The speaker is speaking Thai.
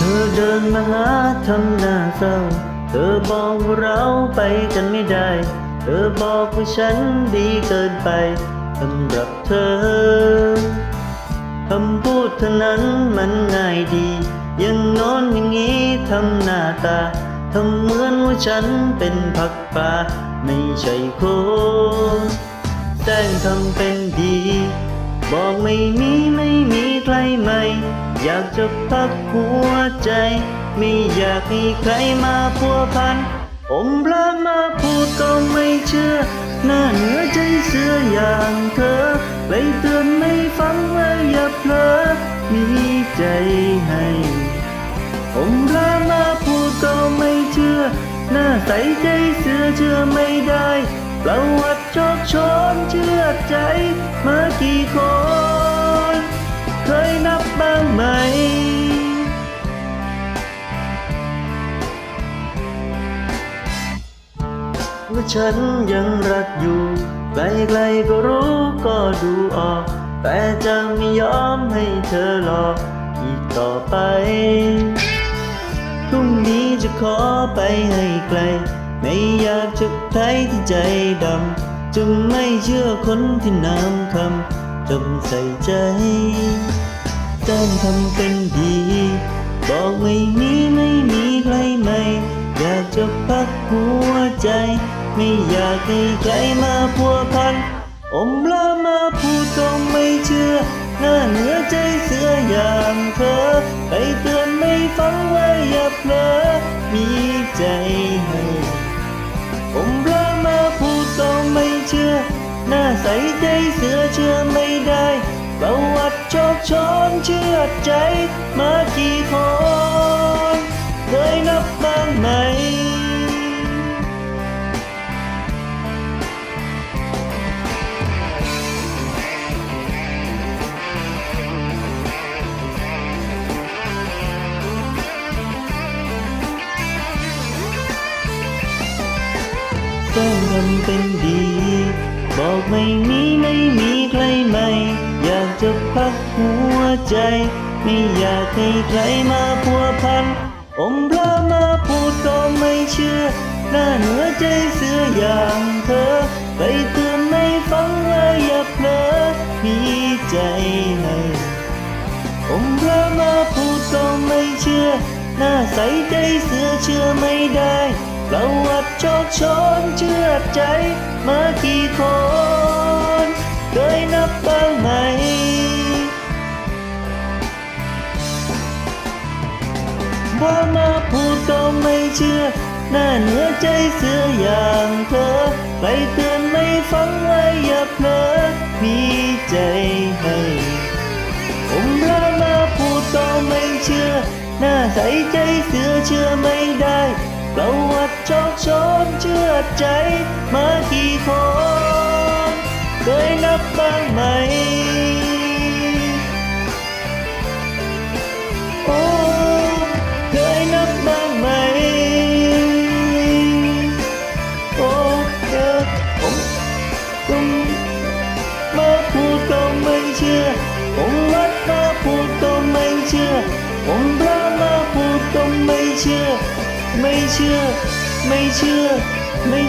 ธอเดินมาหาทำหน้าเศร้า เธอบอกว่าเราไปกันไม่ได้ เธอบอกว่าฉันดีเกินไปสำหรับเธอ คำพูดเท่านั้นมันง่ายดี ยังนอนอย่างนี้ทำหน้าตา ทำเหมือนว่าฉันเป็นผักป่าไม่ใช่คนแสร้งทำเป็นดี บอกไม่มีไม่มีใครใหม่ อยากจะพักหัวใจ ไม่อยากให้ใครมาพัวพันผมพระมาพูดก็ไม่เชื่อ หน้าเหนือใจเสืออย่างเธอไปเตือนไม่ฟังว่าอย่าเพลอมีใจให้ผมพระมาพูดก็ไม่เชื่อ หน้าใสใจเสือเชื่อไม่ได้ ประวัติโชคชนเชื่อใจมากี่คน เคยนับบ้างไหม ว่าฉันยังรักอยู่ ไกลๆก็รู้ก็ดูออก แต่จะไม่ยอมให้เธอหลอกอีกต่อไปพรุ่งนี้จะขอไปให้ไกล ไม่อยากจะใครที่ใจดำจะไม่เชื่อคนที่น้ำคำจำใส่ใจแจ้งทำเป็นดี บอกไม่มีไม่มีใครใหม่ อยากจะพักหัวใจ ไม่อยากให้ใครมาพัวพัน อมลามาพูดก็ไม่เชื่อ หน้าเหนือใจเสืออย่างเธอ ไปเตือนไม่ฟังว่าอย่าเพลอ หน้าใสใจเสือเชื่อไม่ได้ประวัติโชคชนเชื่อใจมากี่คนเคยนั บอกไม่มีไม่มีใครใหม่ อยากจะพักหัวใจ ไม่อยากให้ใครมาพัวพันอมพระมาพูดก็ไม่เชื่อ หน้าเหนือใจเสืออย่างเธอ ไปเตือนไม่ฟังว่าอย่าเพลอมีใจให้ผมพระมาพูดก็ไม่เชื่อ หน้าใสใจเสือเชื่อไม่ได้ ประวัติโชคชนเชื่อใจมากี่คน เคยนับบ้างไหม ว่ามาพูดก็ไม่เชื่อ หน้าเหนือใจเสืออย่างเธอไปเตือนไม่ฟังว่าอย่าเพลอมีใจให้ผมรักมาพูดก็ไม่เชื่อ หน้าใสใจเสือเชื่อไม่ได้ ประวัติโชคชนเชื่อใจมากี่คน เคยนับบ้างไหม ไม่เชื่อไม่เชื่อไม่